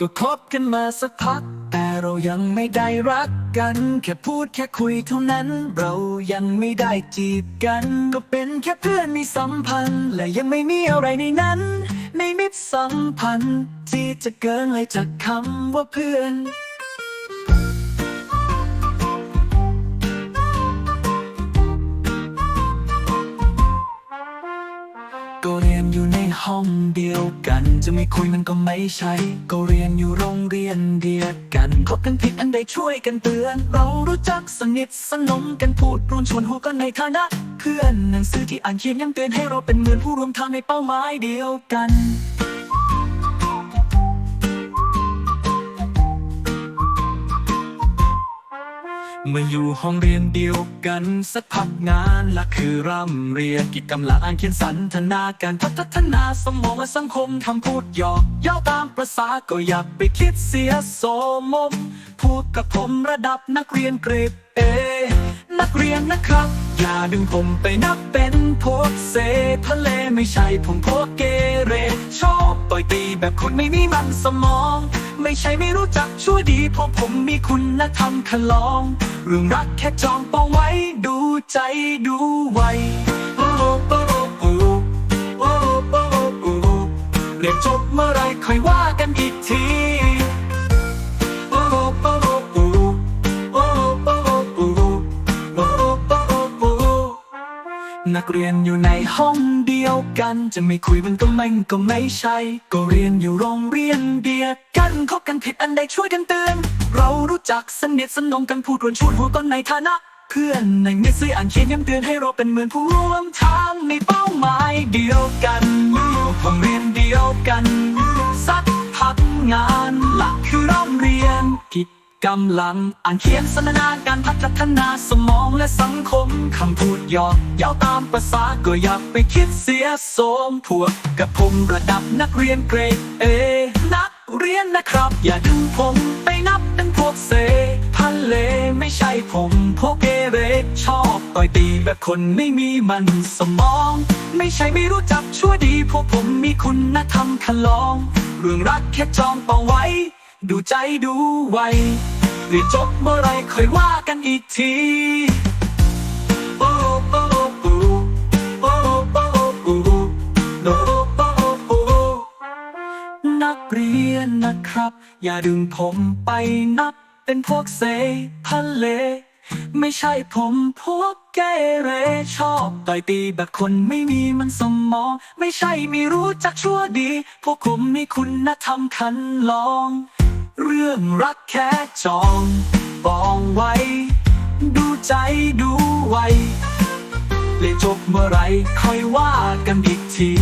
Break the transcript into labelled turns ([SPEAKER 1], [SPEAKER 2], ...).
[SPEAKER 1] ก็คบกันมาสักพัก แต่เรายังไม่ได้รักกัน แค่พูดแค่คุยเท่านั้น เรายังไม่ได้จีบกัน ก็เป็นแค่เพื่อนมีสัมพันธ์ และยังไม่มีอะไรในนั้น ในมิตรสัมพันธ์ ที่จะเกินเลยจากคำว่าเพื่อน ก็เรียนอยู่ในห้องเดียวกัน จะไม่คุยมันก็ไม่ใช่ ก็เรียนอยู่โรงเรียนเดียวกันคบกันผิดอันใดช่วยกันเตือน เรารู้จักสนิทสนมกันพูดรุนชวนหัวกันในฐานะ เพื่อนหนังสือที่อ่านเขียนยังเตือนให้เราเป็นเหมือนผู้ร่วมทางในเป้าหมายเดียวกัน มื่อยู่ห้องเรียนเดียวกันสักพักงานละคือร่ำเรียนกิจกรรมละอ่านเขียนสันทนาการพัฒนาสมองและสังคมคำพูดหยอกเย้าตามประษาก็อย่าไปคิดเสียโสมมพูดกับผมระดับนักเรียนเกรดเอนักเรียนนะครับ อย่าดึงผมไปนับเป็นพวกเซทะเลไม่ใช่ผมพวกเกเร ชอบต่อยตีแบบคุณไม่มีมันสมอง ไม่ใช่ไม่รู้จักชั่วดีเพราะผมมีคุณธรรมขลอง เรื่องรักแค่จองปองไว้ดูใจดูไวโอ้โอ้โอ้โอ้โอ้โอ้โอ้เรียนจบเมื่อไรค่อยว่ากันอีกที กเรียนอยู่ในห้องเดียวกัน จะไม่คุยมันก็ไม่ก็ไม่ใช่ ก็เรียนอยู่โรงเรียนเดียวกันคบกันผิดอันใดช่วยกันเตือน เรารู้จักสนิทสนมกันพูดรวนชวนหัวกันในฐานะ เพื่อนในมิตรซื้ออ่านเขียนย้ำเตือนให้เราเป็นเหมือนผู้ร่วมทางในเป้าหมายเดียวกันอยู่ห้องเรียนเดียวกัน สักพักงาน กำลังอ่านเขียนสนทนาการพัฒนาสมองและสังคมคำพูดหยอกเย้าตามภาษาก็อย่าไปคิดเสียโสมพวกกับผมระดับนักเรียนเกรดเอนักเรียนนะครับ อย่าดึงผมไปนับเป็นพวกเซพันเลไม่ใช่ผมพวกเกเรชอบต่อยตีแบบคนไม่มีมันสมอง ไม่ใช่ไม่รู้จักชั่วดีพวกผมมีคุณธรรมคันลอง เรื่องรักแค่จองป่าไว้ ดูใจดูไว เรียจบเมื่อไรค่อยว่ากันอีกทีโอ้โอ้ปูโอ้โอ้ปูโนโอ้ปูนักเรียนนะครับ อย่าดึงผมไปนักเป็นพวกเซทะเล ไม่ใช่ผมพวกเกเรชอบต่อยตีแบบคนไม่มีมันสมอง ไม่ใช่ไม่รู้จักชั่วดี พวกผมมีคุณธรรมคันลอง เรื่องรักแค่จองปองไว้ ดูใจดูไวเลยจบเมื่อไรค่อยว่ากันอีกที